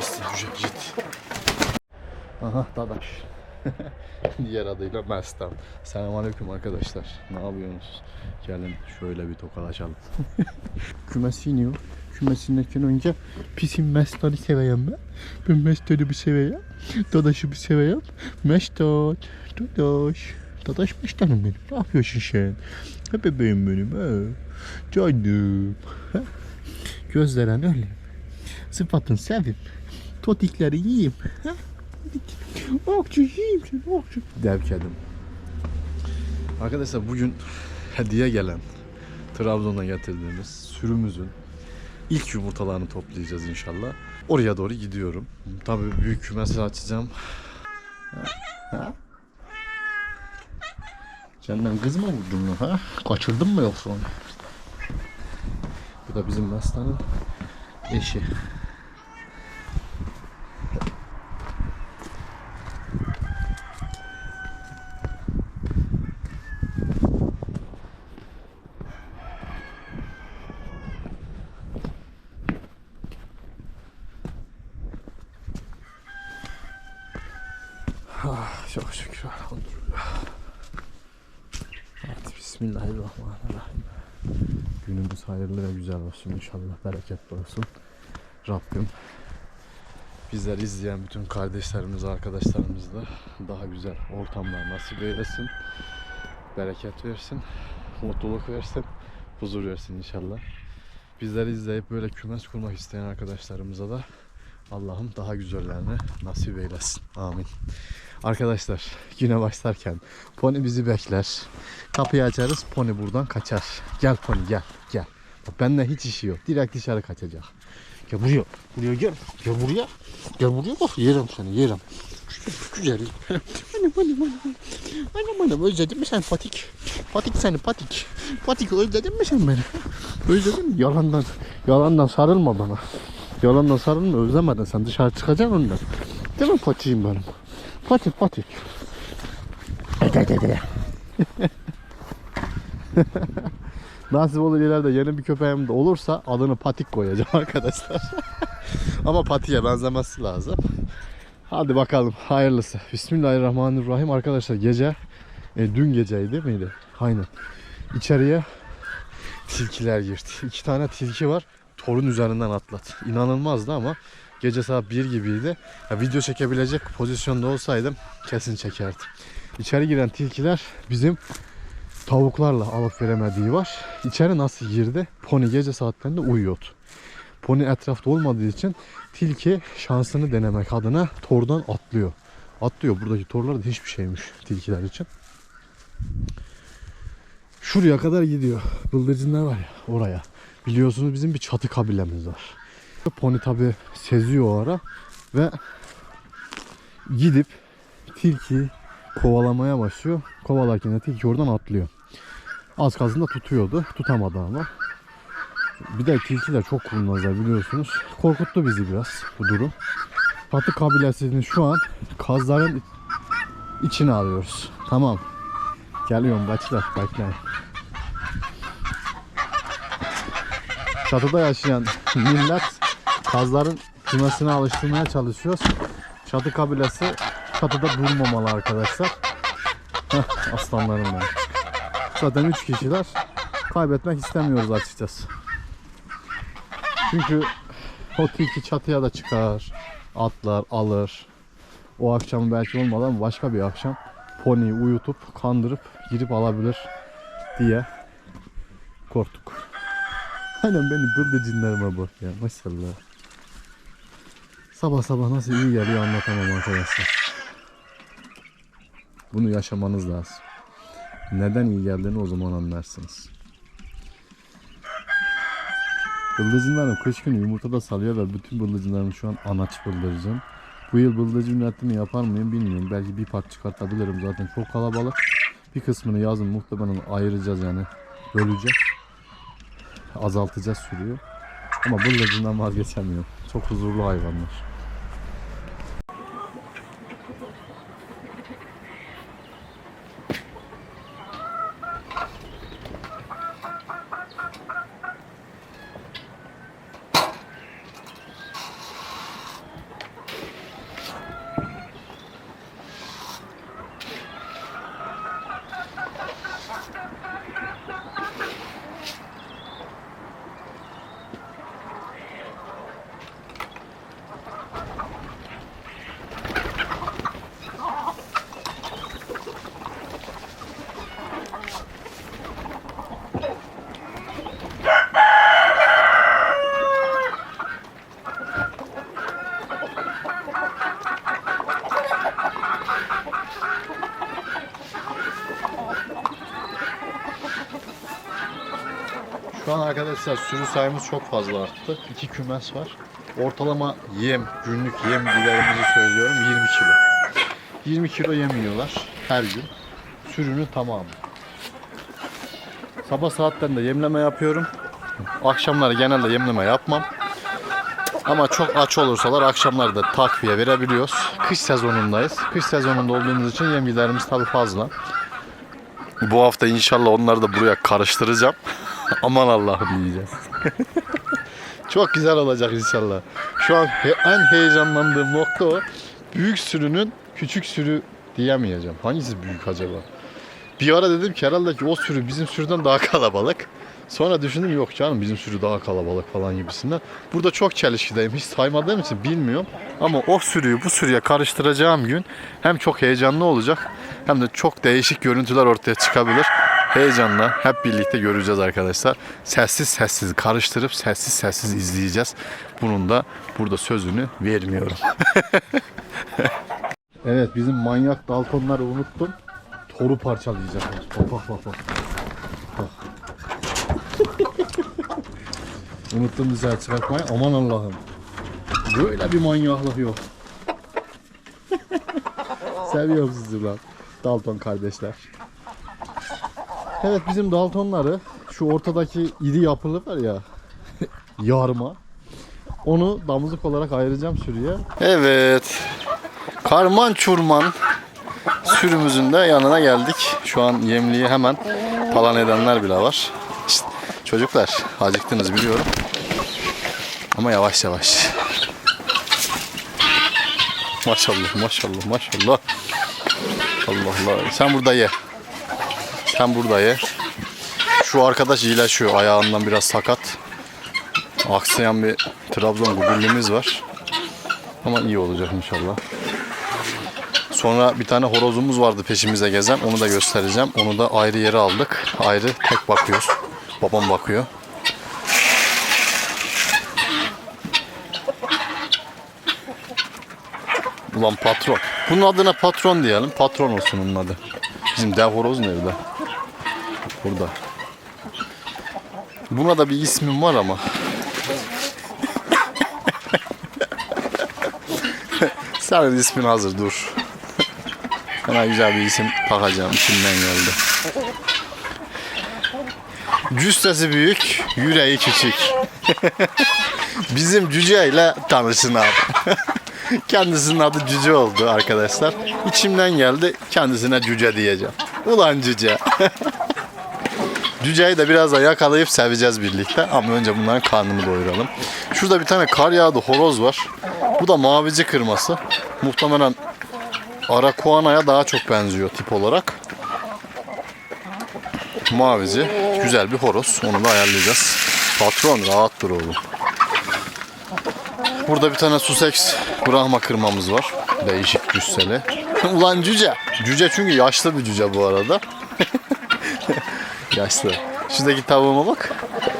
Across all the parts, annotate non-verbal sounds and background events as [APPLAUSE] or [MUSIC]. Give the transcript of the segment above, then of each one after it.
Jit. Aha dadaş. [LAUGHS] Diğer adıyla Mestan. Selamünaleyküm arkadaşlar. Ne yapıyorsunuz? Gelin şöyle bir tokalaşalım. [LAUGHS] Kümesi iniyor. Kümesi inerken önce pisin Mestan'ı seveyim ben. Ben Mestan'ı bir seveyim. Dadaş'ı bir seveyim. Mestan. Dadaş. Dadaş Mestan'ım benim. Ne yapıyorsun sen? Ha bebeğim benim. Ha. Canım. Gözlerin öyle. Sıfatın sevim. Totikleri yiyeyim. Okçu yiyeyim seni okçu. Dev kedim. Arkadaşlar bugün hediye gelen Trabzon'a getirdiğimiz sürümüzün ilk yumurtalarını toplayacağız inşallah. Oraya doğru gidiyorum. Tabii büyük kümesi açacağım. Ha? Ha? Senden kız mı vurdun ha? Kaçırdın mı yoksa onu? Bu da bizim Mestan'ın eşi. Ah, çok şükür elhamdülillah. Evet, Bismillahirrahmanirrahim. Günümüz hayırlı ve güzel olsun inşallah. Bereketli olsun. Rabbim bizleri izleyen bütün kardeşlerimiz, arkadaşlarımız da daha güzel ortamlar nasip eylesin. Bereket versin. Mutluluk versin. Huzur versin inşallah. Bizleri izleyip böyle kümes kurmak isteyen arkadaşlarımıza da Allah'ım daha güzellerini nasip eylesin. Amin. Arkadaşlar güne başlarken pony bizi bekler. Kapıyı açarız pony buradan kaçar. Gel pony gel gel. Bak benden hiç işi yok. Direkt dışarı kaçacak. Gel buraya. Buraya gel. Gel buraya. Gel buraya bak yerim seni yerim. Güzel. anam anam anam. Anam anam özledin mi sen patik? Patik seni patik. Patik özledin mi sen beni? Özledin mi? Yalandan, yalandan sarılma bana. Yalandan sarılma özlemedin sen dışarı çıkacaksın ondan. Değil mi patiğim benim? Patik patik. Ede ede ede. Nasip olur ileride yeni bir köpeğim de olursa adını Patik koyacağım [LAUGHS] arkadaşlar. [LAUGHS] Ama Pati'ye benzemesi lazım. Hadi bakalım hayırlısı. Bismillahirrahmanirrahim arkadaşlar gece e, dün geceydi miydi? Aynen. İçeriye tilkiler girdi. İki tane tilki var. Torun üzerinden atlat. İnanılmazdı ama gece saat 1 gibiydi. Ya, video çekebilecek pozisyonda olsaydım kesin çekerdim. İçeri giren tilkiler bizim tavuklarla alıp veremediği var. İçeri nasıl girdi? Pony gece saatlerinde uyuyordu. Pony etrafta olmadığı için tilki şansını denemek adına tordan atlıyor. Atlıyor. Buradaki torlar da hiçbir şeymiş tilkiler için. Şuraya kadar gidiyor. Bıldırcınlar var ya oraya. Biliyorsunuz bizim bir çatı kabilemiz var. Pony tabi seziyor o ara ve gidip tilki kovalamaya başlıyor. Kovalarken de tilki oradan atlıyor. Az kalsın da tutuyordu. Tutamadı ama. Bir de tilkiler çok kurnazlar biliyorsunuz. Korkuttu bizi biraz bu durum. Patı kabilesini şu an kazların içine alıyoruz. Tamam. Geliyorum başla bekleyin. Çatıda yaşayan millet kazların kümesine alıştırmaya çalışıyoruz. Çatı kabilesi çatıda durmamalı arkadaşlar. Heh, aslanlarım benim. Zaten 3 kişiler kaybetmek istemiyoruz açıkçası. Çünkü o tilki çatıya da çıkar, atlar, alır. O akşam belki olmadan başka bir akşam poniyi uyutup, kandırıp girip alabilir diye korktuk. Aynen benim bıldırcınlarıma bak ya maşallah. Sabah sabah nasıl iyi geliyor anlatamam arkadaşlar. Bunu yaşamanız lazım. Neden iyi geldiğini o zaman anlarsınız. Bıldırcınlarım kış günü yumurta da salıyor ve bütün bıldırcınlarım şu an anaç bıldırcın. Bu yıl bıldırcın üretimi yapar mıyım bilmiyorum. Belki bir park çıkartabilirim zaten çok kalabalık. Bir kısmını yazın muhtemelen ayıracağız yani. Böleceğiz. Azaltacağız sürüyor. Ama bıldırcından vazgeçemiyorum. Çok huzurlu hayvanlar. Arkadaşlar sürü sayımız çok fazla arttı. İki kümes var. Ortalama yem, günlük yem giderimizi söylüyorum 20 kilo. 20 kilo yem yiyorlar her gün. Sürünün tamamı. Sabah saatlerinde yemleme yapıyorum. Akşamları genelde yemleme yapmam. Ama çok aç olursalar akşamları da takviye verebiliyoruz. Kış sezonundayız. Kış sezonunda olduğumuz için yem giderimiz tabii fazla. Bu hafta inşallah onları da buraya karıştıracağım. [LAUGHS] Aman Allah'ım diyeceğiz. [LAUGHS] çok güzel olacak inşallah. Şu an en heyecanlandığım nokta o. Büyük sürünün küçük sürü diyemeyeceğim. Hangisi büyük acaba? Bir ara dedim ki herhalde ki o sürü bizim sürüden daha kalabalık. Sonra düşündüm yok canım bizim sürü daha kalabalık falan gibisinden. Burada çok çelişkideyim. Hiç saymadığım için bilmiyorum. Ama o sürüyü bu sürüye karıştıracağım gün hem çok heyecanlı olacak hem de çok değişik görüntüler ortaya çıkabilir. Heyecanla hep birlikte göreceğiz arkadaşlar. Sessiz sessiz karıştırıp sessiz sessiz izleyeceğiz. Bunun da burada sözünü vermiyorum. [LAUGHS] evet bizim manyak Daltonları unuttum. Toru parçalayacaklar. Bak bak bak bak. Unuttum dışarı çıkartmayı. Aman Allah'ım. Böyle bir manyaklık yok. Seviyorum sizi lan. Dalton kardeşler. Evet bizim Daltonları şu ortadaki iri yapılı var ya [LAUGHS] yarma. Onu damızlık olarak ayıracağım sürüye. Evet. Karman çurman sürümüzün de yanına geldik. Şu an yemliği hemen talan edenler bile var. İşte çocuklar acıktınız biliyorum. Ama yavaş yavaş. Maşallah maşallah maşallah. Allah Allah. Sen burada ye. Sen burada ye. Şu arkadaş iyileşiyor. Ayağından biraz sakat. Aksayan bir Trabzon gugurlimiz var. Ama iyi olacak inşallah. Sonra bir tane horozumuz vardı peşimize gezen. Onu da göstereceğim. Onu da ayrı yere aldık. Ayrı tek bakıyoruz. Babam bakıyor. Ulan patron. Bunun adına patron diyelim. Patron olsun onun adı. Bizim dev horoz nerede? Burada. Buna da bir ismim var ama. [LAUGHS] Senin ismin hazır dur. Sana güzel bir isim takacağım. içimden geldi. Cüssesi büyük, yüreği küçük. [LAUGHS] Bizim cüceyle tanışın abi. [LAUGHS] Kendisinin adı Cüce oldu arkadaşlar. İçimden geldi kendisine Cüce diyeceğim. Ulan Cüce. [LAUGHS] Cüceyi de biraz da yakalayıp seveceğiz birlikte. Ama önce bunların karnını doyuralım. Şurada bir tane kar yağdı horoz var. Bu da mavici kırması. Muhtemelen Arakuana'ya daha çok benziyor tip olarak. Mavici. Güzel bir horoz. Onu da ayarlayacağız. Patron rahat dur oğlum. Burada bir tane Sussex Brahma kırmamız var. Değişik cüsseli. [LAUGHS] Ulan cüce. Cüce çünkü yaşlı bir cüce bu arada. [LAUGHS] yaşlı. Şuradaki tavuğuma bak.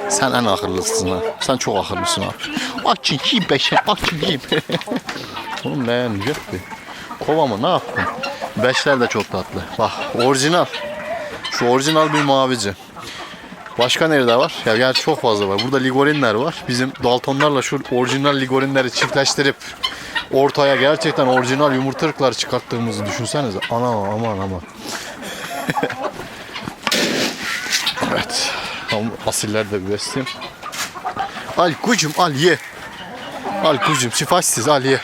Sen en akıllısın ha. Sen çok akıllısın abi. Açın yiyeyim beşe. Açın yiyeyim. [LAUGHS] Oğlum beğenmeyecek bir. Kova mı ne yaptın? Beşler de çok tatlı. Bak orijinal. Şu orijinal bir mavici. Başka nerede var? Ya gerçi çok fazla var. Burada ligorinler var. Bizim Daltonlarla şu orijinal ligorinleri çiftleştirip ortaya gerçekten orijinal yumurtalıklar çıkarttığımızı düşünsenize. Ana aman aman. [LAUGHS] evet. Tamam, Asiller de bir besleyeyim. Al kucum al ye. Al kucum şifaşsız al ye.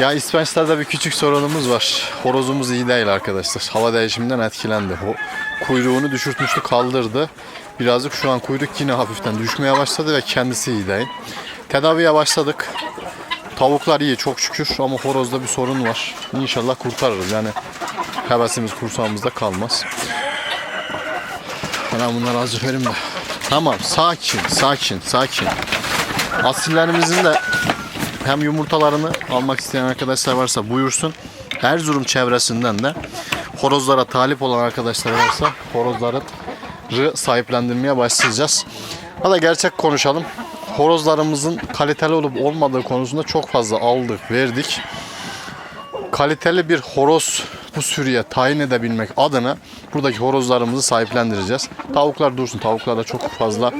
Ya İspençler'de bir küçük sorunumuz var. Horozumuz iyi değil arkadaşlar. Hava değişiminden etkilendi. O kuyruğunu düşürtmüştü kaldırdı. Birazcık şu an kuyruk yine hafiften düşmeye başladı ve kendisi iyi değil. Tedaviye başladık. Tavuklar iyi çok şükür ama horozda bir sorun var. İnşallah kurtarırız yani hevesimiz kursağımızda kalmaz. Ben bunları azıcık verim de. Tamam sakin sakin sakin. Asillerimizin de hem yumurtalarını almak isteyen arkadaşlar varsa buyursun. Erzurum çevresinden de horozlara talip olan arkadaşlar varsa horozları sahiplendirmeye başlayacağız. Hadi gerçek konuşalım. Horozlarımızın kaliteli olup olmadığı konusunda çok fazla aldık, verdik. Kaliteli bir horoz bu sürüye tayin edebilmek adına buradaki horozlarımızı sahiplendireceğiz. Tavuklar dursun. Tavuklarda çok fazla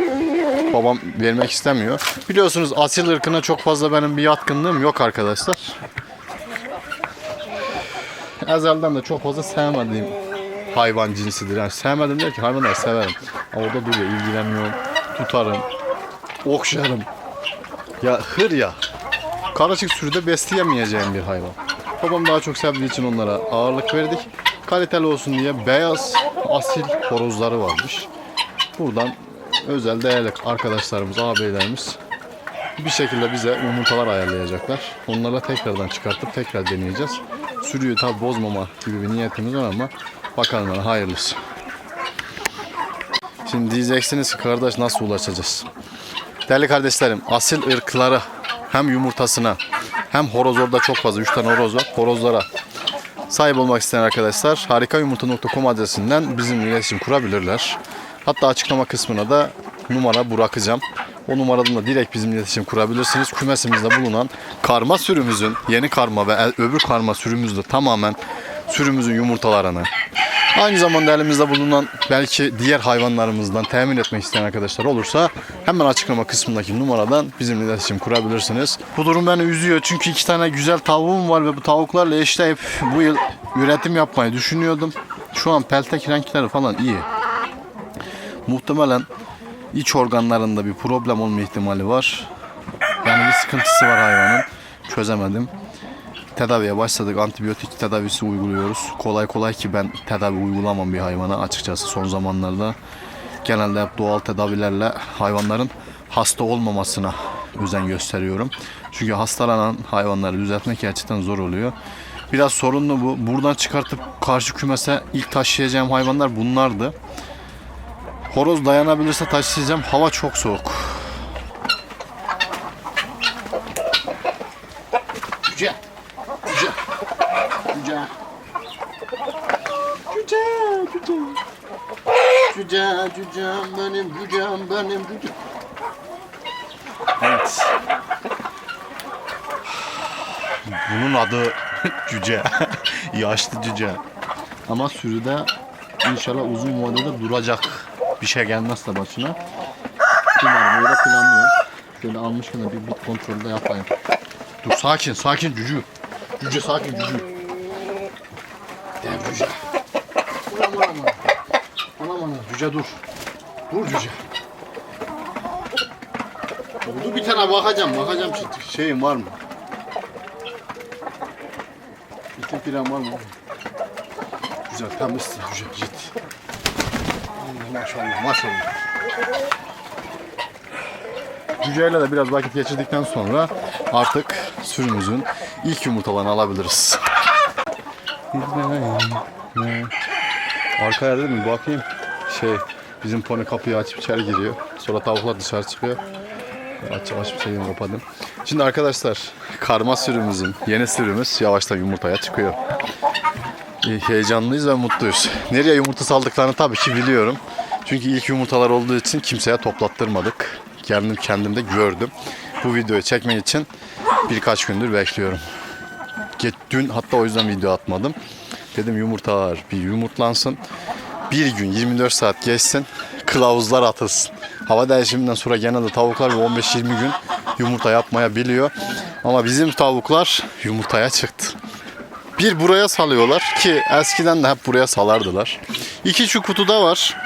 Babam vermek istemiyor. Biliyorsunuz asil ırkına çok fazla benim bir yatkınlığım yok arkadaşlar. Ezelden de çok fazla sevmediğim hayvan cinsidir. Yani sevmedim der ki hayvanları severim. Orada duruyor, ilgileniyorum, tutarım, okşarım. Ya hır ya. Karışık sürüde besleyemeyeceğim bir hayvan. Babam daha çok sevdiği için onlara ağırlık verdik. Kaliteli olsun diye beyaz asil horozları varmış. Buradan özel değerli arkadaşlarımız, ağabeylerimiz bir şekilde bize yumurtalar ayarlayacaklar. Onlarla tekrardan çıkartıp tekrar deneyeceğiz. Sürüyü tabi bozmama gibi bir niyetimiz var ama bakalım hani hayırlısı. Şimdi diyeceksiniz ki kardeş nasıl ulaşacağız? Değerli kardeşlerim asil ırkları hem yumurtasına hem horoz orada çok fazla 3 tane horoz var. Horozlara sahip olmak isteyen arkadaşlar harikayumurta.com adresinden bizimle iletişim kurabilirler. Hatta açıklama kısmına da numara bırakacağım. O numaradan da direkt bizimle iletişim kurabilirsiniz. Kümesimizde bulunan karma sürümüzün yeni karma ve öbür karma sürümüzde tamamen sürümüzün yumurtalarını Aynı zamanda elimizde bulunan belki diğer hayvanlarımızdan temin etmek isteyen arkadaşlar olursa hemen açıklama kısmındaki numaradan bizimle iletişim kurabilirsiniz. Bu durum beni üzüyor çünkü iki tane güzel tavuğum var ve bu tavuklarla eşleyip bu yıl üretim yapmayı düşünüyordum. Şu an peltek renkleri falan iyi. Muhtemelen iç organlarında bir problem olma ihtimali var. Yani bir sıkıntısı var hayvanın. Çözemedim tedaviye başladık. Antibiyotik tedavisi uyguluyoruz. Kolay kolay ki ben tedavi uygulamam bir hayvana açıkçası son zamanlarda. Genelde hep doğal tedavilerle hayvanların hasta olmamasına özen gösteriyorum. Çünkü hastalanan hayvanları düzeltmek gerçekten zor oluyor. Biraz sorunlu bu. Buradan çıkartıp karşı kümese ilk taşıyacağım hayvanlar bunlardı. Horoz dayanabilirse taşıyacağım. Hava çok soğuk. Cüce. Cüce. Cüce. Cüce. Cüce. Cüce. Cücem benim. Cücem benim. Cüce. Evet. Bunun adı [LAUGHS] cüce. [LAUGHS] Yaşlı cüce. Ama sürüde inşallah uzun vadede duracak bir şey gelmezse başına. Umarım öyle planlıyor. Şöyle almışken de bir bit kontrolü de yapayım. Dur sakin sakin cücü. Cüce sakin cücü. Cüce dur. Dur cüce. Dur bir tane bakacağım bakacağım şu şeyim var mı? İtin filan var mı? Güzel temiz güzel git. Allah maşallah maşallah. Cüceyle de biraz vakit geçirdikten sonra artık sürümüzün ilk yumurtalarını alabiliriz. Arkaya dedim bakayım. Şey bizim pony kapıyı açıp içeri giriyor. Sonra tavuklar dışarı çıkıyor. Açıp açıp şeyini kapadım. Şimdi arkadaşlar karma sürümüzün yeni sürümüz yavaştan yumurtaya çıkıyor. Heyecanlıyız ve mutluyuz. Nereye yumurta saldıklarını tabii ki biliyorum. Çünkü ilk yumurtalar olduğu için kimseye toplattırmadık. Kendim kendimde gördüm. Bu videoyu çekmek için birkaç gündür bekliyorum. Dün hatta o yüzden video atmadım. Dedim yumurtalar bir yumurtlansın. Bir gün 24 saat geçsin. Kılavuzlar atılsın. Hava değişiminden sonra genelde tavuklar bir 15-20 gün yumurta yapmaya biliyor. Ama bizim tavuklar yumurtaya çıktı. Bir buraya salıyorlar ki eskiden de hep buraya salardılar. İki şu kutuda var.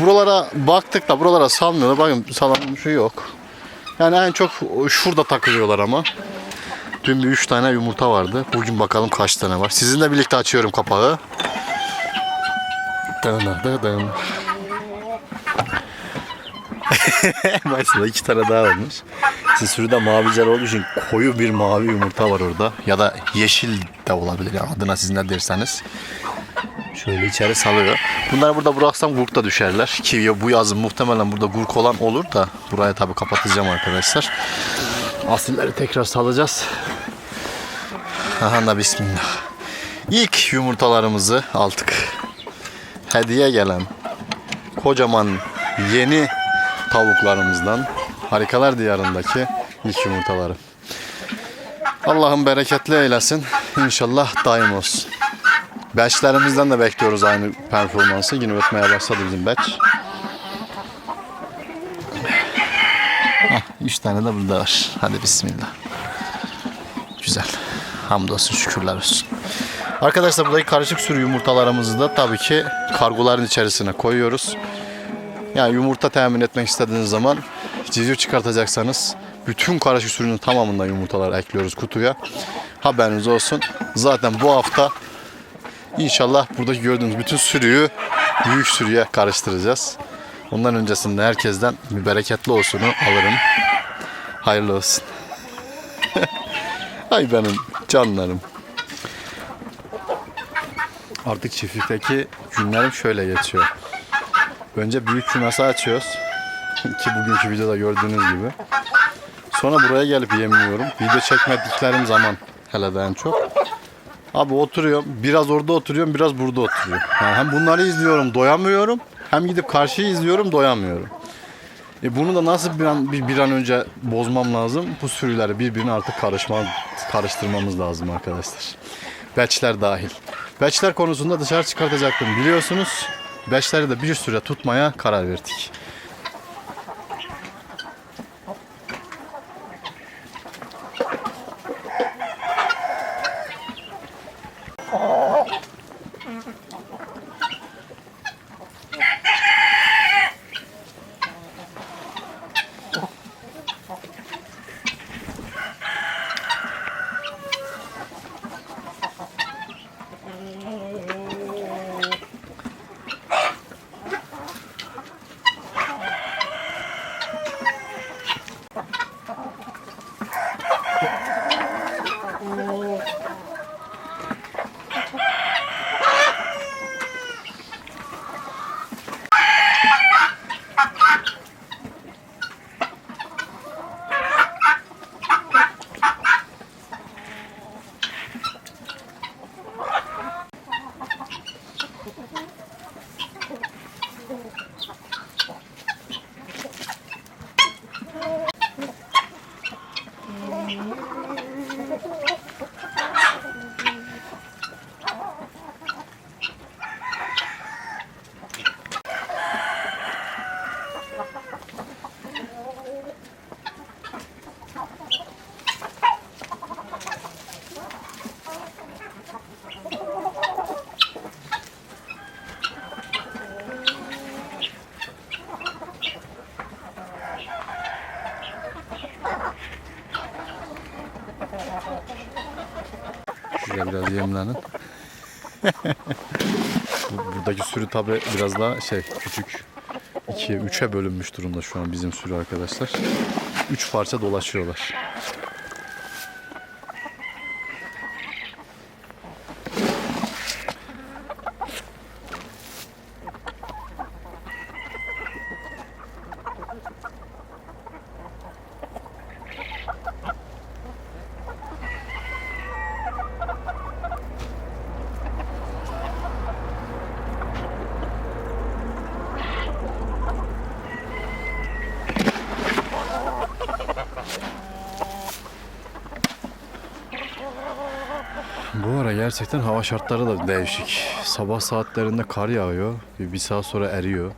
Buralara baktık da buralara salmıyorlar. Bakın salan bir şey yok. Yani en çok şurada takılıyorlar ama. Dün bir üç tane yumurta vardı. Bugün bakalım kaç tane var. Sizinle birlikte açıyorum kapağı. Dın. [LAUGHS] Mesela iki tane daha varmış. Siz sürüde mavicer olduğu için koyu bir mavi yumurta var orada. Ya da yeşil de olabilir yani adına siz ne derseniz. Şöyle içeri salıyor. Bunları burada bıraksam gurk da düşerler. Ki ya bu yazın muhtemelen burada gurk olan olur da buraya tabii kapatacağım arkadaşlar. Asilleri tekrar salacağız. Aha da bismillah. İlk yumurtalarımızı aldık. Hediye gelen kocaman yeni tavuklarımızdan Harikalar Diyarı'ndaki ilk yumurtaları. Allah'ım bereketli eylesin. İnşallah daim olsun. Beçlerimizden de bekliyoruz aynı performansı. Yine ötmeye başladı bizim beç. Üç tane de burada var. Hadi bismillah. Güzel. Hamdolsun şükürler olsun. Arkadaşlar buradaki karışık sürü yumurtalarımızı da tabii ki kargoların içerisine koyuyoruz. Yani yumurta temin etmek istediğiniz zaman civciv çıkartacaksanız bütün karışık sürünün tamamından yumurtalar ekliyoruz kutuya. Haberiniz olsun. Zaten bu hafta inşallah buradaki gördüğünüz bütün sürüyü büyük sürüye karıştıracağız. Ondan öncesinde herkesten bir bereketli olsunu alırım. Hayırlı olsun. [LAUGHS] Ay benim canlarım. Artık çiftlikteki günlerim şöyle geçiyor. Önce büyük kümesi açıyoruz. [LAUGHS] Ki bugünkü videoda gördüğünüz gibi. Sonra buraya gelip yemliyorum. Video çekmediklerim zaman hele de en çok. Abi oturuyorum. Biraz orada oturuyorum, biraz burada oturuyorum. Yani hem bunları izliyorum, doyamıyorum. Hem gidip karşıyı izliyorum, doyamıyorum. E bunu da nasıl bir an, bir, bir an önce bozmam lazım? Bu sürüleri birbirine artık karışma, karıştırmamız lazım arkadaşlar. Beçler dahil. Beçler konusunda dışarı çıkartacaktım biliyorsunuz. Beçleri de bir süre tutmaya karar verdik. Yemlenin. Bu- Buradaki sürü tabi biraz daha şey küçük. 2'ye 3'e bölünmüş durumda şu an bizim sürü arkadaşlar. 3 parça dolaşıyorlar. Bu ara gerçekten hava şartları da değişik. Sabah saatlerinde kar yağıyor. Bir, bir saat sonra eriyor.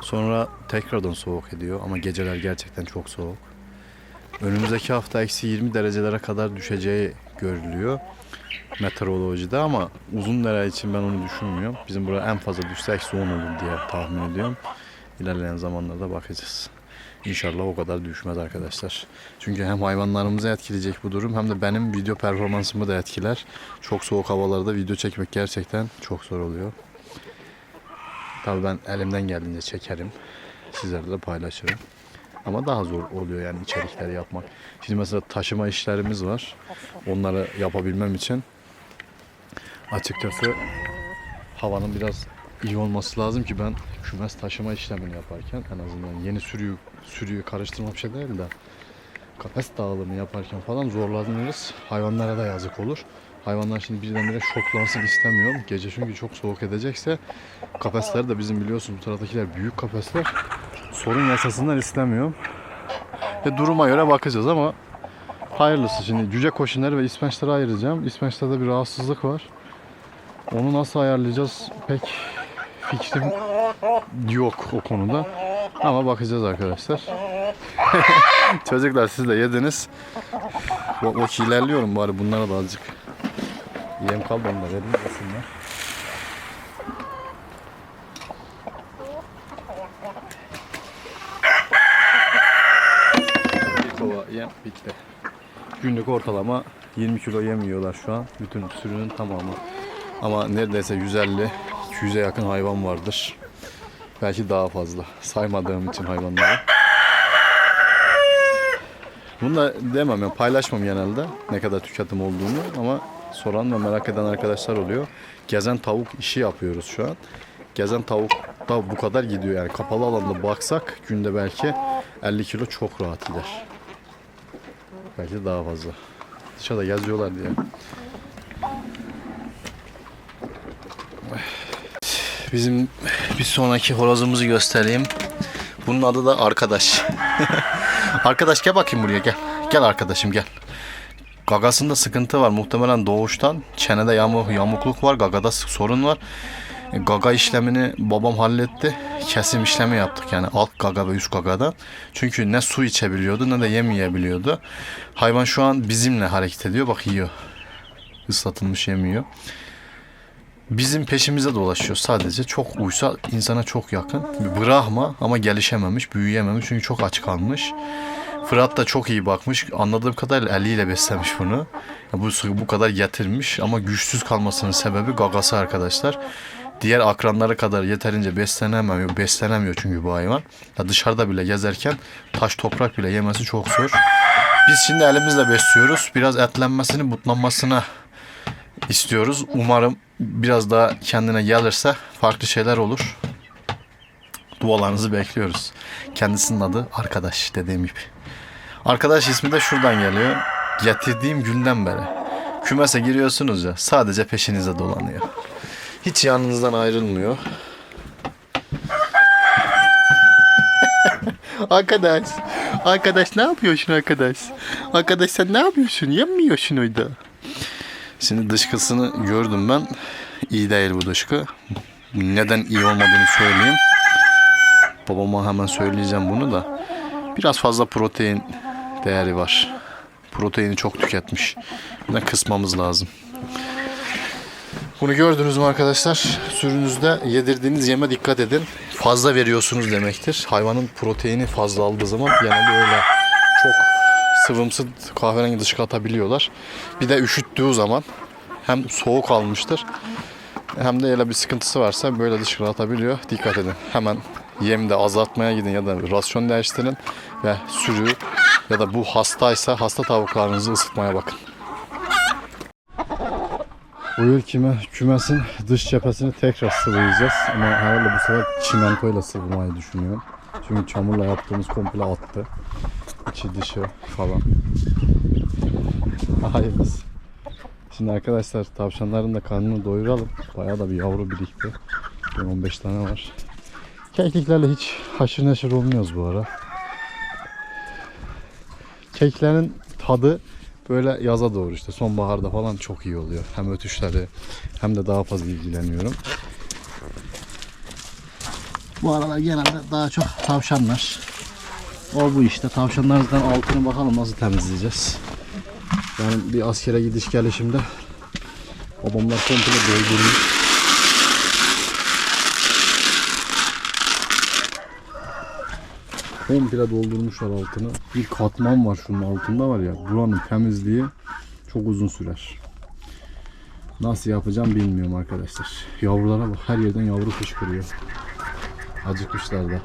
Sonra tekrardan soğuk ediyor ama geceler gerçekten çok soğuk. Önümüzdeki hafta eksi 20 derecelere kadar düşeceği görülüyor meteorolojide ama uzun dere için ben onu düşünmüyorum. Bizim burada en fazla düşse eksi 10 olur diye tahmin ediyorum. İlerleyen zamanlarda bakacağız. İnşallah o kadar düşmez arkadaşlar. Çünkü hem hayvanlarımızı etkileyecek bu durum hem de benim video performansımı da etkiler. Çok soğuk havalarda video çekmek gerçekten çok zor oluyor. Tabii ben elimden geldiğince çekerim. Sizlerle de paylaşırım. Ama daha zor oluyor yani içerikleri yapmak. Şimdi mesela taşıma işlerimiz var. Onları yapabilmem için açıkçası havanın biraz iyi olması lazım ki ben kümes taşıma işlemini yaparken en azından yeni sürüyü sürüyü karıştırma bir şey değil de kafes dağılımı yaparken falan zorlanırız. Hayvanlara da yazık olur. Hayvanlar şimdi birdenbire şoklansın istemiyorum. Gece çünkü çok soğuk edecekse kafesler de bizim biliyorsunuz bu taraftakiler büyük kafesler. Sorun yasasından istemiyorum. Ve duruma göre bakacağız ama hayırlısı. Şimdi cüce koşunları ve ispençleri ayıracağım. İspençlerde bir rahatsızlık var. Onu nasıl ayarlayacağız pek fikrim yok o konuda. Ama bakacağız arkadaşlar. [LAUGHS] Çocuklar siz de yediniz. Bak bak ilerliyorum bari bunlara da azıcık. Yem kaldı onu da verin yesinler. Bir kova yem bitti. Günlük ortalama 20 kilo yem yiyorlar şu an. Bütün sürünün tamamı. Ama neredeyse 150 200'e yakın hayvan vardır. Belki daha fazla. Saymadığım için hayvanları. Bunu da demem ya paylaşmam genelde ne kadar tüketim olduğunu ama soran ve merak eden arkadaşlar oluyor. Gezen tavuk işi yapıyoruz şu an. Gezen tavuk da bu kadar gidiyor yani kapalı alanda baksak günde belki 50 kilo çok rahat gider. Belki daha fazla. Dışarıda geziyorlar diye. Bizim bir sonraki horozumuzu göstereyim. Bunun adı da arkadaş. [LAUGHS] arkadaş gel bakayım buraya gel. Gel arkadaşım gel. Gagasında sıkıntı var. Muhtemelen doğuştan çenede yamuk, yamukluk var. Gagada sorun var. E, Gaga işlemini babam halletti. Kesim işlemi yaptık yani alt gaga ve üst gagada. Çünkü ne su içebiliyordu ne de yem yiyebiliyordu. Hayvan şu an bizimle hareket ediyor. Bak yiyor. Islatılmış yem yiyor. Bizim peşimize dolaşıyor sadece. Çok uysal, insana çok yakın. Brahma ama gelişememiş, büyüyememiş çünkü çok aç kalmış. Fırat da çok iyi bakmış. Anladığım kadarıyla eliyle beslemiş bunu. Bu bu kadar getirmiş ama güçsüz kalmasının sebebi gagası arkadaşlar. Diğer akranları kadar yeterince beslenemiyor. Beslenemiyor çünkü bu hayvan. Ya dışarıda bile gezerken taş toprak bile yemesi çok zor. Biz şimdi elimizle besliyoruz. Biraz etlenmesini, butlanmasına istiyoruz. Umarım biraz daha kendine gelirse farklı şeyler olur. Dualarınızı bekliyoruz. Kendisinin adı arkadaş dediğim gibi. Arkadaş ismi de şuradan geliyor. Getirdiğim günden beri. Kümese giriyorsunuz ya sadece peşinize dolanıyor. Hiç yanınızdan ayrılmıyor. [LAUGHS] arkadaş. Arkadaş ne yapıyorsun arkadaş? Arkadaş sen ne yapıyorsun? Yemiyorsun orada. Şimdi dışkısını gördüm ben. İyi değil bu dışkı. Neden iyi olmadığını söyleyeyim. Babama hemen söyleyeceğim bunu da. Biraz fazla protein değeri var. Proteini çok tüketmiş. Bunu kısmamız lazım. Bunu gördünüz mü arkadaşlar? Sürünüzde yedirdiğiniz yeme dikkat edin. Fazla veriyorsunuz demektir. Hayvanın proteini fazla aldığı zaman genelde öyle sıvımsı kahverengi dışkı atabiliyorlar. Bir de üşüttüğü zaman hem soğuk almıştır hem de öyle bir sıkıntısı varsa böyle dışkı atabiliyor. Dikkat edin. Hemen yemde azaltmaya gidin ya da rasyon değiştirin ve sürü ya da bu hastaysa hasta tavuklarınızı ısıtmaya bakın. Uyur küme, kümesin dış cephesini tekrar sıvayacağız ama herhalde bu sefer çimentoyla sıvamayı düşünüyorum. Çünkü çamurla yaptığımız komple attı. İçi dışı falan. Hayırlısı. Şimdi arkadaşlar tavşanların da karnını doyuralım. Bayağı da bir yavru birikti. 15 tane var. Kekliklerle hiç haşır neşir olmuyoruz bu ara. Keklerin tadı böyle yaza doğru işte sonbaharda falan çok iyi oluyor. Hem ötüşleri hem de daha fazla ilgileniyorum. Bu aralar genelde daha çok tavşanlar. O bu işte. Tavşanlardan altını bakalım nasıl temizleyeceğiz. Yani bir askere gidiş gelişimde babamlar komple doldurmuş. Komple doldurmuşlar altını. Bir katman var şunun altında var ya. Buranın temizliği çok uzun sürer. Nasıl yapacağım bilmiyorum arkadaşlar. Yavrulara bak her yerden yavru fışkırıyor. Acıkmışlar da.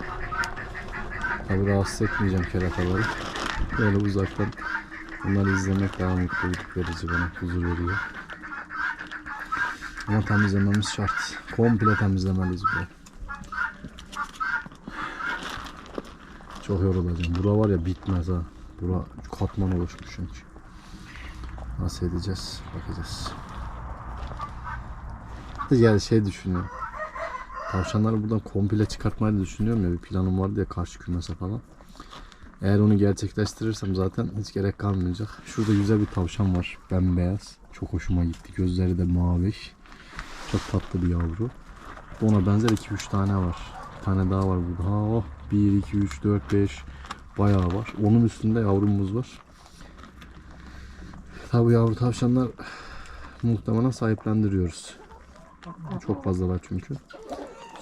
Tabi rahatsız etmeyeceğim kerataları. Böyle uzaktan bunları izlemek daha mutluluk verici bana huzur veriyor. Ama temizlememiz şart. Komple temizlemeliyiz burayı. Çok yorulacağım. Bura var ya bitmez ha. Bura katman oluşmuş çünkü. Nasıl edeceğiz? Bakacağız. Yani şey düşünüyorum. Tavşanları buradan komple çıkartmayı da düşünüyorum ya. Bir planım vardı ya karşı kümese falan. Eğer onu gerçekleştirirsem zaten hiç gerek kalmayacak. Şurada güzel bir tavşan var. Bembeyaz. Çok hoşuma gitti. Gözleri de mavi. Çok tatlı bir yavru. Ona benzer 2-3 tane var. Bir tane daha var burada. Ha, oh. 1, 2, 3, 4, 5, bayağı var. Onun üstünde yavrumuz var. Tabi yavru tavşanlar muhtemelen sahiplendiriyoruz. Çok fazla var çünkü.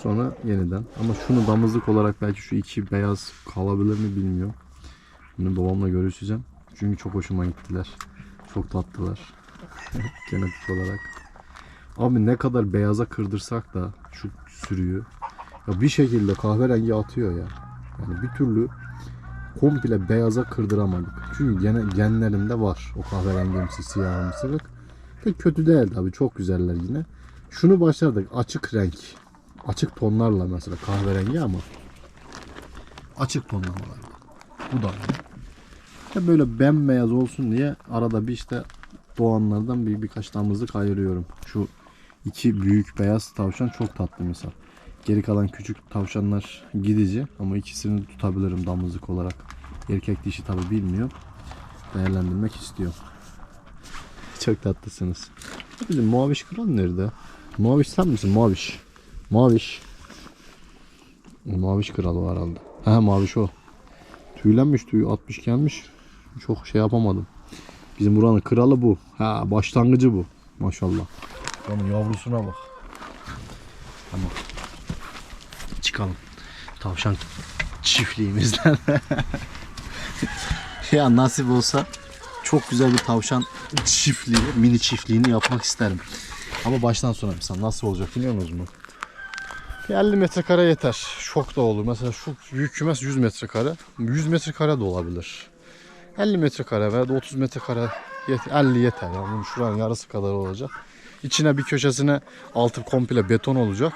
Sonra yeniden. Ama şunu damızlık olarak belki şu iki beyaz kalabilir mi bilmiyorum. Bunu babamla görüşeceğim. Çünkü çok hoşuma gittiler. Çok tatlılar. [LAUGHS] Genetik olarak. Abi ne kadar beyaza kırdırsak da şu sürüyü ya bir şekilde kahverengi atıyor ya. Yani bir türlü komple beyaza kırdıramadık. Çünkü gene genlerinde var o kahverengimsi siyahımsılık. Pek kötü değil tabi çok güzeller yine. Şunu başardık açık renk. Açık tonlarla mesela kahverengi ama açık tonlamalarla. Bu da öyle. Ya böyle bembeyaz olsun diye arada bir işte doğanlardan bir birkaç damızlık ayırıyorum. Şu iki büyük beyaz tavşan çok tatlı mesela. Geri kalan küçük tavşanlar gidici ama ikisini tutabilirim damızlık olarak. Erkek dişi tabi bilmiyor. Değerlendirmek istiyor. Çok tatlısınız. Bizim Maviş Kral nerede? Maviş sen misin Maviş? Maviş. Maviş Kral o herhalde. Ha Maviş o. Tüylenmiş tüyü atmış gelmiş. Çok şey yapamadım. Bizim buranın kralı bu. Ha başlangıcı bu. Maşallah. Onun yavrusuna bak. Tamam. Çıkalım. Tavşan çiftliğimizden. [LAUGHS] ya nasip olsa çok güzel bir tavşan çiftliği, mini çiftliğini yapmak isterim. Ama baştan sona mesela nasıl olacak biliyor musunuz mu? Bir 50 metrekare yeter. Çok da olur. Mesela şu büyük kümes 100 metrekare. 100 metrekare de olabilir. 50 metrekare veya da 30 metrekare yet 50 yeter. Yani bunun şuranın yarısı kadar olacak. İçine bir köşesine altı komple beton olacak.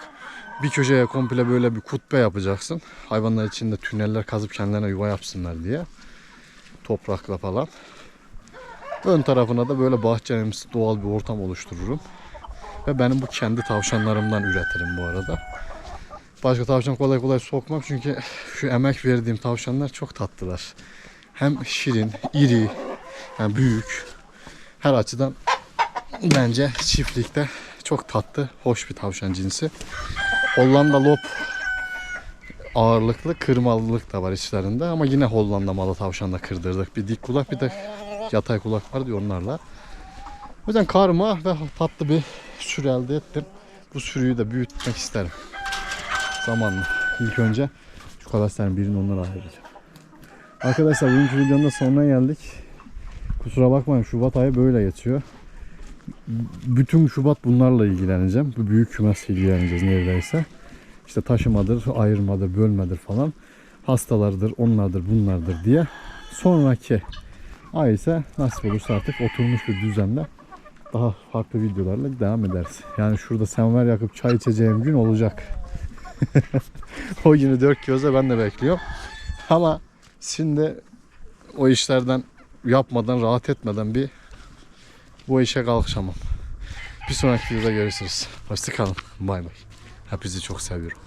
Bir köşeye komple böyle bir kutbe yapacaksın. Hayvanlar içinde tüneller kazıp kendilerine yuva yapsınlar diye. Toprakla falan. Ön tarafına da böyle bahçemsi doğal bir ortam oluştururum. Ve benim bu kendi tavşanlarımdan üretirim bu arada. Başka tavşan kolay kolay sokmam çünkü şu emek verdiğim tavşanlar çok tatlılar. Hem şirin, iri, yani büyük. Her açıdan bence çiftlikte çok tatlı, hoş bir tavşan cinsi. Hollanda lop ağırlıklı kırmalılık da var içlerinde ama yine Hollanda malı tavşanla kırdırdık. Bir dik kulak bir de yatay kulak var diyor onlarla. O yüzden karma ve tatlı bir sürü elde ettim. Bu sürüyü de büyütmek isterim. Zamanla. İlk önce şu kalasların birini onlara ayıracağım. Arkadaşlar bugünkü videonun da sonuna geldik. Kusura bakmayın Şubat ayı böyle geçiyor. Bütün Şubat bunlarla ilgileneceğim. Bu büyük kümesle ilgileneceğiz neredeyse. İşte taşımadır, ayırmadır, bölmedir falan. Hastalardır, onlardır, bunlardır diye. Sonraki ay ise nasip olursa artık oturmuş bir düzenle daha farklı videolarla devam ederiz. Yani şurada semver yakıp çay içeceğim gün olacak. [LAUGHS] o günü dört gözle ben de bekliyorum. Ama şimdi o işlerden yapmadan, rahat etmeden bir bu işe kalkışamam. Bir sonraki videoda görüşürüz. Hoşçakalın. Bay bay. Hepinizi çok seviyorum.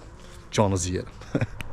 Canınızı yerim. [LAUGHS]